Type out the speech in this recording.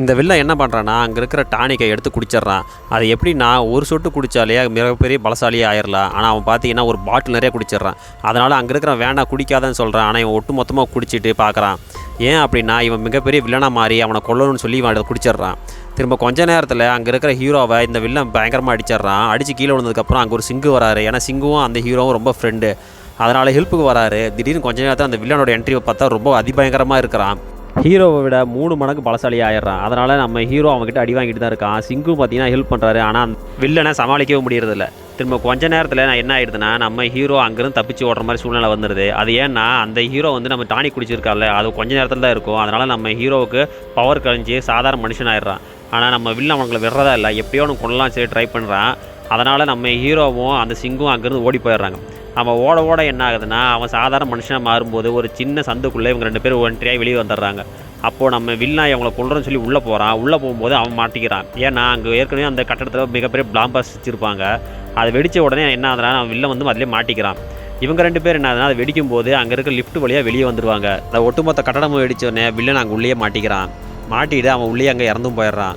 இந்த வில்லன் என்ன பண்ணுறான்னா அங்கே இருக்கிற டானிக்கை எடுத்து குடிச்சிட்றான். அது எப்படின்னா ஒரு சொட்டு குடித்தாலே மிகப்பெரிய பலசாலியே ஆயிடலாம் ஆனால் அவன் பார்த்தீங்கன்னா ஒரு பாட்டில் நிறைய குடிச்சிடுறான். அதனால் அங்கே இருக்கிற வேண்டாம் குடிக்காதன்னு சொல்கிறான் ஆனால் இவன் ஒட்டு மொத்தமாக குடிச்சிட்டு பார்க்குறான் ஏன் அப்படின்னா இவன் மிகப்பெரிய வில்லனாக மாறி அவனை கொல்லணும்னு சொல்லி இவன் அதை குடிச்சிடுறான். திரும்ப கொஞ்ச நேரத்தில் அங்கே இருக்கிற ஹீரோவை இந்த வில்லன் பயங்கரமாக அடிச்சிடுறான். அடித்து கீழே விழுந்ததுக்கப்புறம் அங்கே ஒரு சிங்கு வராரு. ஏன்னா சிங்குவும் அந்த ஹீரோவும் ரொம்ப ஃப்ரெண்டு அதனால் ஹெல்ப்புக்கு வராரு. திடீர்னு கொஞ்ச நேரத்தில் அந்த வில்லனோட என்ட்ரியை பார்த்தா ரொம்ப அதிபயங்கரமாக இருக்கிறான். ஹீரோவை விட மூணு மடங்கு பலசாலி ஆயிடுறான். அதனால் நம்ம ஹீரோ அவங்ககிட்ட அடி வாங்கிட்டு தான் இருக்கான். சிங்கும் பார்த்தீங்கன்னா ஹெல்ப் பண்ணுறாரு ஆனால் வில்லனை சமாளிக்கவே முடியறதில்ல. திரும்ப கொஞ்ச நேரத்தில் நான் என்ன ஆயிடுதுன்னா நம்ம ஹீரோ அங்கேருந்து தப்பிச்சு ஓடுற மாதிரி சூழ்நிலை வந்துடுது அது ஏன்னா அந்த ஹீரோ வந்து நம்ம டானிக் குடிச்சிருக்கால அது கொஞ்ச நேரத்தில் தான் இருக்கும். அதனால் நம்ம ஹீரோவுக்கு பவர் கழிஞ்சு சாதாரண மனுஷன் ஆயிடுறான். ஆனால் நம்ம வில்லன் அவங்களை விடுறதா இல்லை. எப்படியோ ஒன்று கொள்ளலாம் சரி ட்ரை பண்ணுறான் அதனால் நம்ம ஹீரோவும் அந்த சிங்கும் அங்கேருந்து ஓடி போயிடுறாங்க. அவன் ஓட ஓட என்ன ஆகுதுன்னா அவன் சாதாரண மனுஷனாக மாறும்போது ஒரு சின்ன சந்துக்குள்ளே இவங்க ரெண்டு பேரும் ஒன்றியாக வெளியே வந்துடுறாங்க. அப்போது நம்ம வில்லாய் அவங்கள கொள்றோன்னு சொல்லி உள்ளே போகிறான் உள்ளே போகும்போது அவன் மாட்டிக்கிறான். ஏன்னா அங்கே ஏற்கனவே அந்த கட்டடத்தில் மிகப்பெரிய பிளாம்பாஸ் வச்சுருப்பாங்க. அது வெடித்த உடனே என்ன ஆகுதுனா அவன் வில்லை வந்து அதிலே மாட்டிக்கிறான். இவங்க ரெண்டு பேர் என்ன ஆகுதுன்னா அதை வெடிக்கும் போது அங்கே இருக்க லிஃப்ட் வழியாக வெளியே வந்துடுவாங்க அந்த ஒட்டுமொத்த கட்டடமும் வெடிச்ச வில்லன் அங்கே உள்ளே மாட்டிக்கிறான். மாட்டிட்டு அவன் உள்ளே அங்கே இறந்தும் போயிடுறான்.